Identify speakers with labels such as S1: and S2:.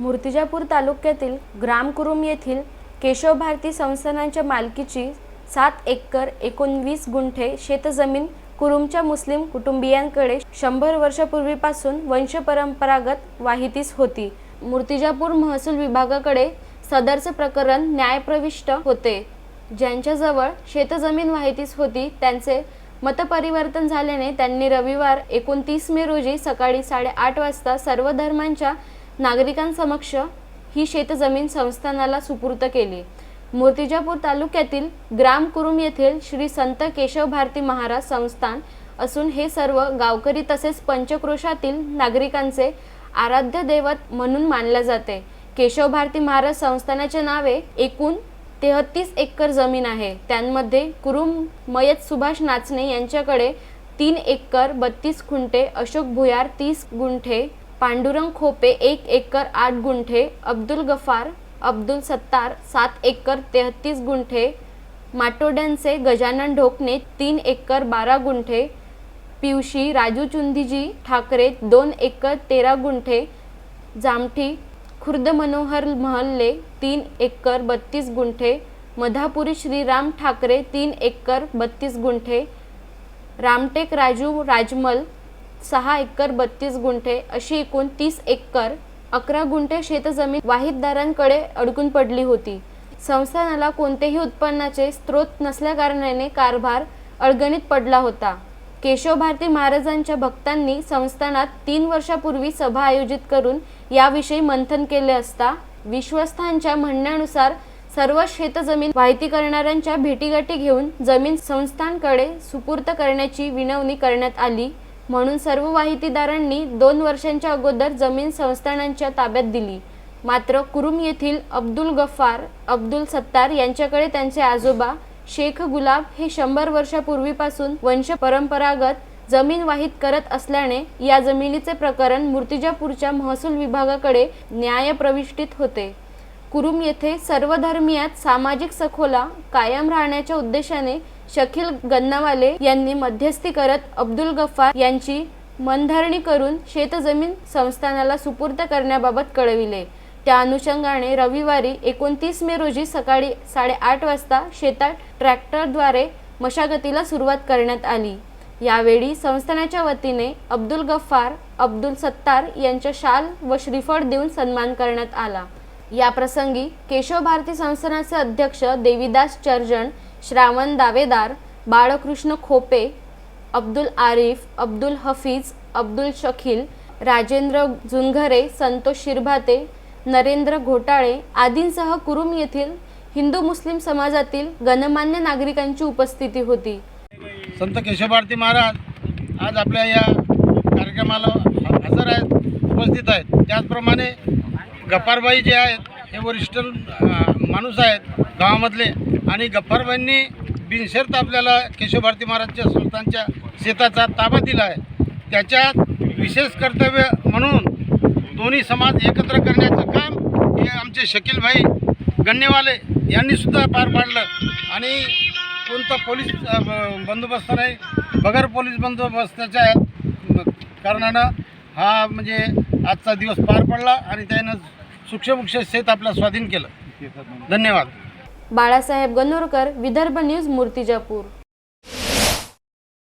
S1: मूर्तिजापूर तालुक्यातील ग्रामकुरुम येथील केशव भारती संस्थानांच्या मालकीची सात एकर एकोणवीस गुंठे शेतजमीन कुरुमच्या मुस्लिम कुटुंबियांकडे शंभर वर्षापूर्वीपासून वंशपरंपरागत वाहितीस होती. मूर्तिजापूर महसूल विभागाकडे सदरचे प्रकरण न्यायप्रविष्ट होते. ज्यांच्याजवळ शेतजमीन वाहितीस होती त्यांचे मतपरिवर्तन झाल्याने त्यांनी रविवार एकोणतीस मे रोजी सकाळी साडेआठ वाजता सर्व धर्मांच्या नागरिकांसमक्ष ही शेतजमीन संस्थानाला सुपूर्त केली. मूर्तिजापूर तालुक्यातील ग्राम कुरुम येथील श्री संत केशव भारती महाराज संस्थान असून हे सर्व गावकरी तसेच पंचक्रोशातील नागरिकांचे आराध्य दैवत म्हणून मानले जाते. केशव भारती महाराज संस्थानाचे नावे एकूण तेहतीस एकर जमीन आहे. त्यांमध्ये कुरुम मयत सुभाष नाचणे यांच्याकडे तीन एकर बत्तीस खुंटे अशोक भुयार तीस गुंठे पांडुरंग खोपे एक एकर आठ गुंठे अब्दुल गफार अब्दुल सत्तार सात एकर तेहतीस गुंठे माटोड्यांचे गजानन ढोकणे तीन एकर बारा गुंठे पिवशी राजू चुंदीजी ठाकरे दोन एकर तेरा गुंठे जामठी खुर्द मनोहर महल्ले तीन एकर बत्तीस गुंठे मधापुरी श्रीराम ठाकरे तीन एकर बत्तीस गुंठे रामटेक राजू राजमल सहा एकर बत्तीस गुंठे अशी एकूण तीस एकर अकरा गुंठे शेतजमीन वाहितदारांकडे अडकून पडली होती. संस्थानाला कोणतेही उत्पन्नाचे स्रोत नसल्याकारणाने कारभार अडगणीत पडला होता. केशव भारती महाराजांच्या भक्तांनी संस्थानात तीन वर्षापूर्वी सभा आयोजित करून याविषयी मंथन केले असता विश्वस्थांच्या म्हणण्यानुसार सर्व शेतजमीन माहिती करणाऱ्यांच्या भेटीगाठी घेऊन जमीन संस्थांकडे सुपूर्त करण्याची विनवणी करण्यात आली. म्हणून सर्व वाहितीदारांनी दोन वर्षांच्या अगोदर जमीन संस्थानांच्या ताब्यात दिली. मात्र कुरुम येथील अब्दुल गफ्फार अब्दुल सत्तार यांच्याकडे त्यांचे आजोबा शेख गुलाब हे शंभर वर्षापूर्वीपासून वंश परंपरागत जमीन वाहित करत असल्याने या जमिनीचे प्रकरण मूर्तिजापूरच्या महसूल विभागाकडे न्यायप्रविष्टीत होते. कुरुम येथे सर्व धर्मियात सामाजिक सखोला कायम राहण्याच्या उद्देशाने शकील गन्नावाले यांनी मध्यस्थी करत अब्दुल गफ्फार यांची मनधरणी करून शेतजमीन संस्थानाला सुपूर्त करण्याबाबत कळविले. त्या अनुषंगाने रविवारी एकोणतीस मे रोजी सकाळी साडेआठ वाजता शेतात ट्रॅक्टरद्वारे मशागतीला सुरुवात करण्यात आली. यावेळी संस्थानाच्या वतीने अब्दुल गफ्फार अब्दुल सत्तार यांच्या शाल व श्रीफळ देऊन सन्मान करण्यात आला. या प्रसंगी केशव भारती संस्थानाचे अध्यक्ष देवीदास चर्जन श्रावण दावेदार बाळकृष्ण खोपे अब्दुल आरिफ अब्दुल हफीज अब्दुल शखील राजेंद्र झुंघरे संतोष शिरभाते नरेंद्र घोटाळे आदींसह कुरुम येथील हिंदू मुस्लिम समाजातील गणमान्य नागरिकांची उपस्थिती होती.
S2: संत केशवभारती महाराज आज आपल्या या कार्यक्रमाला हजर आहेत उपस्थित आहेत. त्याचप्रमाणे गप्पारबाई जे आहेत हे वरिष्ठ माणूस आहेत गावामधले. आणि गप्पारबाईंनी बिनशर्त आपल्याला केशवभारती महाराजच्या संस्थांच्या शेताचा ताबा दिला आहे. त्याच्यात विशेष कर्तव्य म्हणून दोन्ही समाज एकत्र करण्याचं काम हे आमचे शकीलभाई गण्यवाले यांनी सुद्धा पार पाडलं. आणि कोणता पोलीस ब- बंदोबस्त नाही बगर पोलीस बंदोबस्ताच्या कारणानं हा म्हणजे आजचा दिवस पार पडला आणि त्यानं सूक्ष्ममुक्ष शेत आपलं स्वाधीन केलं. धन्यवाद.
S1: बाळासाहेब गणोरकर विदर्भ न्यूज मूर्तिजापूर.